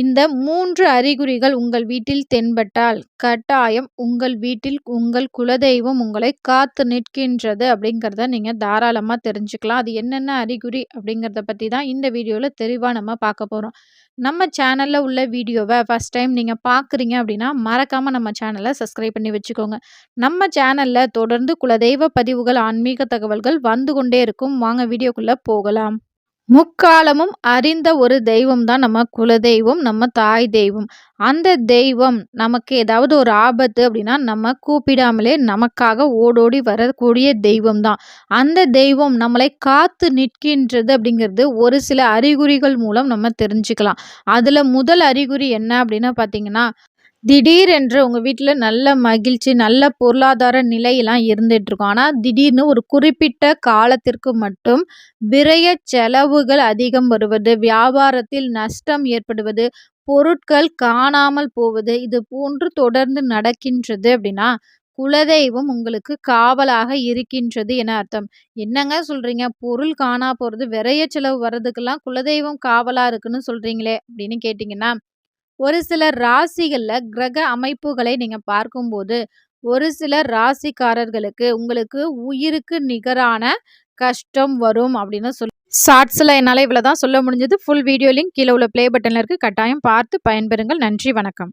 இந்த மூன்று அறிகுறிகள் உங்கள் வீட்டில் தென்பட்டால், கட்டாயம் உங்கள் வீட்டில் உங்கள் குலதெய்வம் உங்களை காத்து நிற்கின்றது அப்படிங்கிறத நீங்கள் தாராளமாக தெரிஞ்சுக்கலாம். அது என்னென்ன அறிகுறி அப்படிங்கிறத பற்றி தான் இந்த வீடியோவில் தெளிவாக நம்ம பார்க்க போகிறோம் நம்ம சேனலில் உள்ள வீடியோவை ஃபஸ்ட் டைம் நீங்கள் பார்க்குறீங்க அப்படின்னா, மறக்காமல் நம்ம சேனலை சப்ஸ்கிரைப் பண்ணி வச்சுக்கோங்க. நம்ம சேனலில் தொடர்ந்து குலதெய்வ பதிவுகள், ஆன்மீக தகவல்கள் வந்து கொண்டே இருக்கும். வாங்க வீடியோக்குள்ளே போகலாம். முக்காலமும் அறிந்த ஒரு தெய்வம் தான் நம்ம குலதெய்வம், நம்ம தாய் தெய்வம். அந்த தெய்வம் நமக்கு ஏதாவது ஒரு ஆபத்து அப்படின்னா, நம்ம கூப்பிடாமலே நமக்காக ஓடோடி வரக்கூடிய தெய்வம் தான். அந்த தெய்வம் நம்மளை காத்து நிற்கின்றது அப்படிங்கிறது ஒரு சில அறிகுறிகள் மூலம் நம்ம தெரிஞ்சுக்கலாம். அதில் முதல் அறிகுறி என்ன அப்படின்னு பார்த்தீங்கன்னா, திடீரென்று உங்கள் வீட்டில் நல்ல மகிழ்ச்சி, நல்ல பொருளாதார நிலையெல்லாம் இருந்துட்டு ஆனால் திடீர்னு ஒரு குறிப்பிட்ட காலத்திற்கு மட்டும் விரைய செலவுகள் அதிகம் வருவது, வியாபாரத்தில் நஷ்டம் ஏற்படுவது, பொருட்கள் காணாமல் போவது, இது போன்று தொடர்ந்து நடக்கின்றது அப்படின்னா, குலதெய்வம் உங்களுக்கு காவலாக இருக்கின்றது என அர்த்தம். என்னங்க சொல்றீங்க? பொருள் காணா போறது, விரய செலவு வர்றதுக்கெல்லாம் குலதெய்வம் காவலா இருக்குன்னு சொல்றீங்களே அப்படின்னு கேட்டிங்கன்னா ஒரு சில ராசிகளில் கிரக அமைப்புகளை நீங்கள் பார்க்கும்போது, ஒரு சில ராசிக்காரர்களுக்கு உங்களுக்கு உயிருக்கு நிகரான கஷ்டம் வரும் அப்படின்னு சொல் ஷார்ட்ஸில் என்னால் இவ்வளோ தான் சொல்ல முடிஞ்சது. ஃபுல் வீடியோ லிங்க் கீழே உள்ள ப்ளே பட்டனில் இருக்குது கட்டாயம் பார்த்து பயன்பெறுங்கள். நன்றி, வணக்கம்.